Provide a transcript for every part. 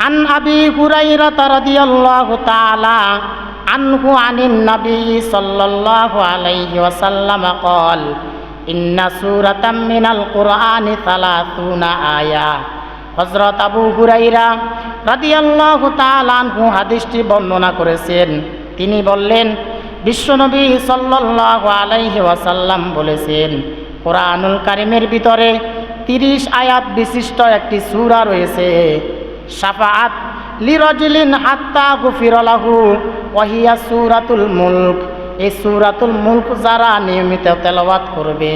عن أبي هريرة رضي الله تعالى عنه عن النبي صلى الله عليه وسلم قال إن سورة من القرآن ثلاثون آية হজরত আবু হুরাইরা রাদিয়াল্লাহু তাআলা আনহু হাদিসটি বর্ণনা করেছেন তিনি বললেন বিশ্বনবী সাল্লাল্লাহু আলাইহি ওয়াসাল্লাম বলেছেন কোরআনুল কারিমের ভিতরে তিরিশ আয়াত বিশিষ্ট একটি সূরা রয়েছে শাফাআত লিরজলিন হাত্তা গুফিরলাহু ওয়াহিয়া সূরাতুল মুলক। এই সূরাতুল মুলক যারা নিয়মিত তেলাওয়াত করবে,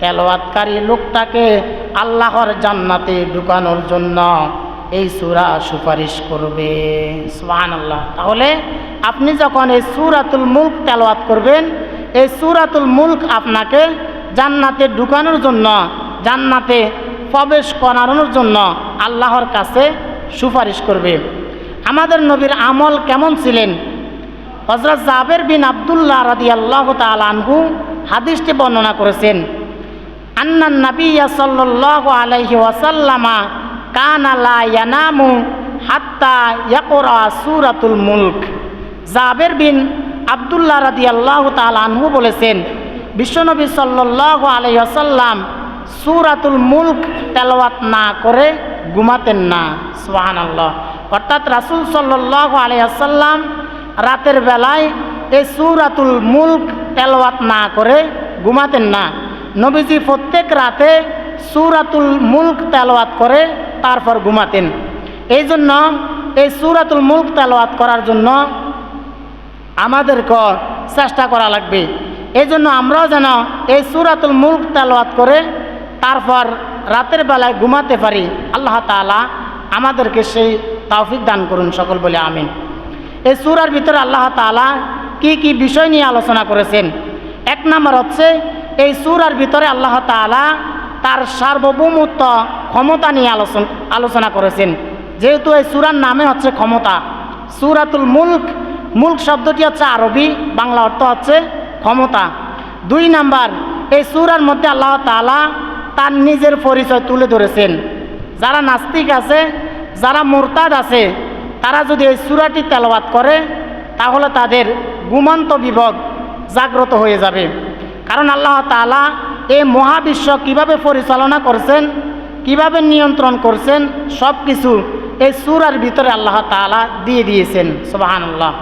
তেলাওয়াতকারী লোকটাকে আল্লাহর জান্নাতে ঢুকানোর জন্য এই সূরা সুপারিশ করবে। সুবহানাল্লাহ। তাহলে আপনি যখন এই সূরাতুল মুলক তেলাওয়াত করবেন, এই সূরাতুল মুলক আপনাকে জান্নাতে ঢুকানোর জন্য, জান্নাতে প্রবেশ করানোর জন্য আল্লাহর কাছে সুপারিশ করবে। আমাদের নবীর আমল কেমন ছিলেন? হজরত জাবের বিন আবদুল্লাহ রাদি আল্লাহ আনহু হাদিসটি বর্ণনা করেছেন আন্নান নাবিয়া সাল্লাল্লাহু আলাইহি ওয়াসাল্লামা কানা ইয়ানামু হাত্তা ইয়াকরা সূরাতুল মুলক। জাবের বিন আবদুল্লাহ রাদি আল্লাহ আনহু বলেছেন, বিশ্বনবী সাল্লাল্লাহু আলাইহি ওয়াসাল্লাম সূরাতুল মুলক তেলাওয়াত না করে ঘুমাতেন না, সুবহানাল্লাহ। অর্থাৎ রাসুল সাল্লাল্লাহু আলাইহি ওয়াসাল্লাম রাতের বেলায় এই সুরাতুল মুলক তেলওয়াত না করে ঘুমাতেন না। নবীজি প্রত্যেক রাতে সুরাতুল মুলক তেলওয়াত করে তারপর ঘুমাতেন। এই জন্য এই সুরাতুল মুলক তেলওয়াত করার জন্য আমাদেরকে চেষ্টা করা লাগবে। এই জন্য আমরাও যেন এই সুরাতুল মুলক তেলাওয়াত করে তারপর রাতের বেলায় ঘুমাতে পারি, আল্লাহ তাআলা আমাদেরকে সেই তৌফিক দান করুন সকল বলে আমিন। এই সুরার ভিতরে আল্লাহ তাআলা কি কি বিষয় নিয়ে আলোচনা করেছেন? এক নম্বর হচ্ছে, এই সুরার ভিতরে আল্লাহ তাআলা তার সার্বভৌমত্ব ক্ষমতা নিয়ে আলোচনা আলোচনা করেছেন। যেহেতু এই সুরার নামে হচ্ছে ক্ষমতা, সুরাতুল মুলক মুলক শব্দটি হচ্ছে আরবি, বাংলা অর্থ হচ্ছে ক্ষমতা। দুই নাম্বার, এই সুরার মধ্যে আল্লাহ তাআলা তার নিজের পরিচয় তুলে ধরেছেন। যারা নাস্তিক আছে, যারা মোরতাদ আছে, তারা যদি এই সুরাটি তেলাওয়াত করে, তাহলে তাদের গুমান্ত বিভগ জাগ্রত হয়ে যাবে। কারণ আল্লাহ তাআলা এই মহাবিশ্ব কীভাবে পরিচালনা করছেন, কীভাবে নিয়ন্ত্রণ করছেন সব কিছু এই সুরার ভিতরে আল্লাহ তাআলা দিয়ে দিয়েছেন। সুবহানাল্লাহ।